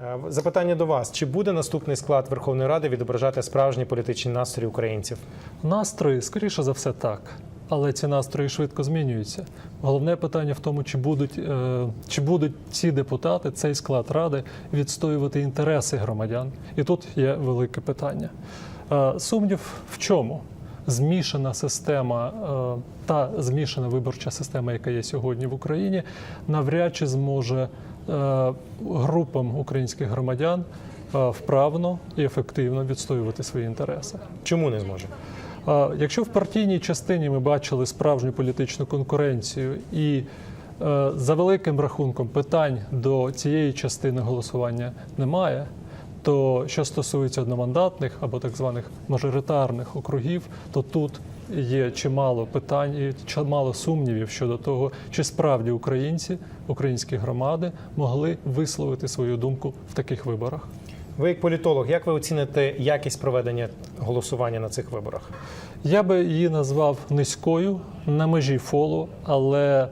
Е, Запитання до вас: чи буде наступний склад Верховної Ради відображати справжні політичні настрої українців? Настрої, скоріше за все, так. Але ці настрої швидко змінюються. Головне питання в тому, чи будуть, е, чи будуть ці депутати, цей склад ради відстоювати інтереси громадян. І тут є велике питання. Е, Сумнів в чому? Змішана система, та змішана виборча система, яка є сьогодні в Україні, навряд чи зможе групам українських громадян е, вправно і ефективно відстоювати свої інтереси. Чому не зможе? Якщо в партійній частині ми бачили справжню політичну конкуренцію і е, за великим рахунком питань до цієї частини голосування немає, то що стосується одномандатних або так званих мажоритарних округів, то тут є чимало питань і чимало сумнівів щодо того, чи справді українці, українські громади могли висловити свою думку в таких виборах. Ви як політолог, як ви оціните якість проведення голосування на цих виборах? Я би її назвав низькою на межі фолу, але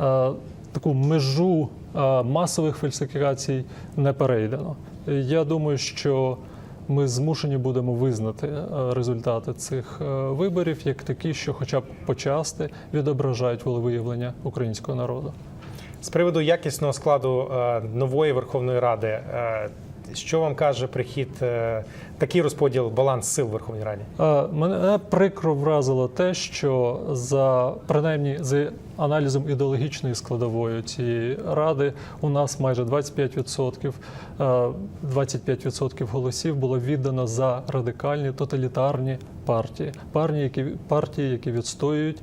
е, таку межу е, масових фальсифікацій не перейдено. Я думаю, що ми змушені будемо визнати е, результати цих е, виборів як такі, що, хоча б почасти, відображають волевиявлення українського народу. З приводу якісного складу е, нової Верховної Ради, що вам каже прихід, е, такий розподіл, баланс сил в Верховній Раді? Е, Мене прикро вразило те, що за принаймні за аналізом ідеологічної складової цієї ради у нас майже 25%, е, 25% голосів було віддано за радикальні тоталітарні партії, партії, які партії, які відстоюють.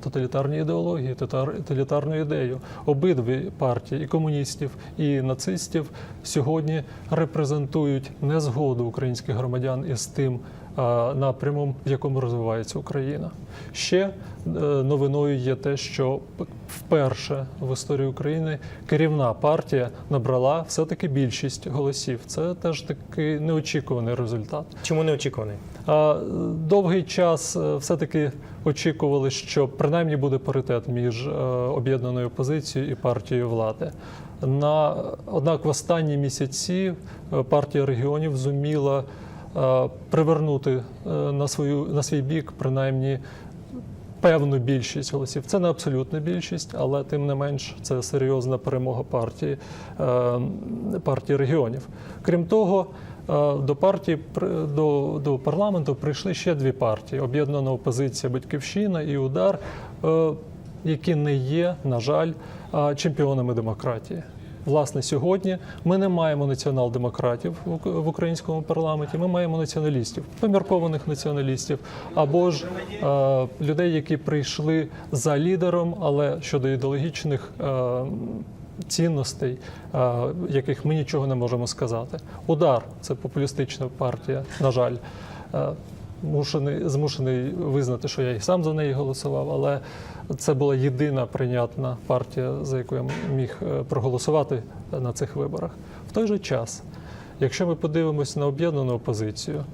Тоталітарні ідеології, тоталітарну ідею. Обидві партії, і комуністів, і нацистів, сьогодні репрезентують незгоду українських громадян із тим напрямом, в якому розвивається Україна. Ще е, новиною є те, що вперше в історії України керівна партія набрала все-таки більшість голосів. Це теж такий неочікуваний результат. Чому не очікуваний? А, Довгий час е, все-таки очікували, що принаймні буде паритет між е, об'єднаною опозицією і партією влади. На, однак в останні місяці партія регіонів зуміла привернути е, на, свою, на свій бік принаймні певну більшість голосів. Це не абсолютна більшість, але тим не менш це серйозна перемога партії, е, партії регіонів. Крім того, е, до партії до, до парламенту прийшли ще дві партії: об'єднана опозиція Батьківщина і Удар, е, які не є, на жаль, е, чемпіонами демократії. Власне, сьогодні ми не маємо націонал-демократів в українському парламенті. Ми маємо націоналістів, поміркованих націоналістів, або ж е, людей, які прийшли за лідером, але щодо ідеологічних е, цінностей, е, яких ми нічого не можемо сказати. Удар це популістична партія, на жаль. Е, Мушений, змушений визнати, що я і сам за неї голосував, але це була єдина прийнятна партія, за яку я міг е, проголосувати на цих виборах. В той же час, якщо ми подивимося на об'єднану опозицію,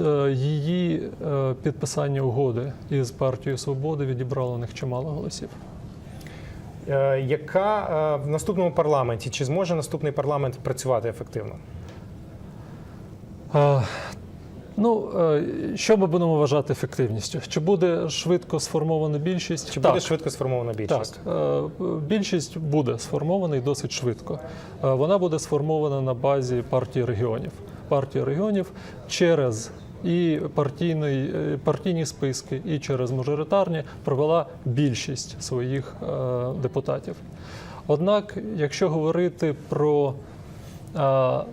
е, її е, підписання угоди із партією Свободи відібрало у них чимало голосів. Е, Яка е, в наступному парламенті чи зможе наступний парламент працювати ефективно? Ну, е, що ми будемо вважати ефективністю? Чи буде швидко сформована більшість? Чи Так. буде швидко сформована більшість? Так, е, більшість буде сформована і досить швидко. Е, Вона буде сформована на базі партії регіонів. Партія регіонів через і партійний, партійні списки, і через мажоритарні провела більшість своїх депутатів. Однак, якщо говорити про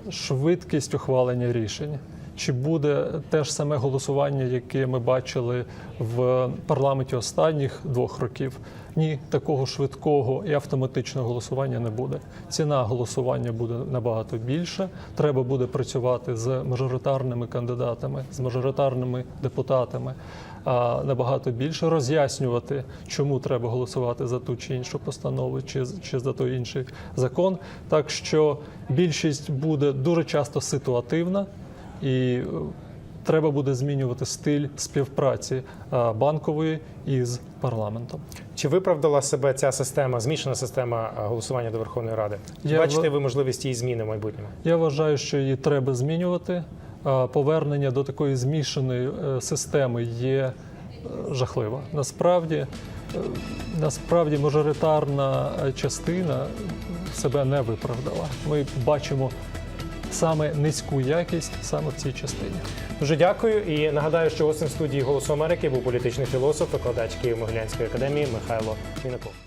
швидкість ухвалення рішень. Чи буде те ж саме голосування, яке ми бачили в парламенті останніх двох років? Ні, такого швидкого і автоматичного голосування не буде. Ціна голосування буде набагато більша. Треба буде працювати з мажоритарними кандидатами, з мажоритарними депутатами. а, Набагато більше роз'яснювати, чому треба голосувати за ту чи іншу постанову, чи, чи за той інший закон. Так що більшість буде дуже часто ситуативна і е, треба буде змінювати стиль співпраці е, банкової із парламентом. Чи виправдала себе ця система, змішана система е, голосування до Верховної Ради? Чи Я бачите в- ви можливість її зміни в майбутньому? Я вважаю, що її треба змінювати. Повернення до такої змішаної системи є жахливо. Насправді, насправді мажоритарна частина себе не виправдала. Ми бачимо саме низьку якість саме в цій частині. Дуже дякую і нагадаю, що гостем студії Голосу Америки був політичний філософ, викладач Києво-Могилянської академії Михайло Мінаков.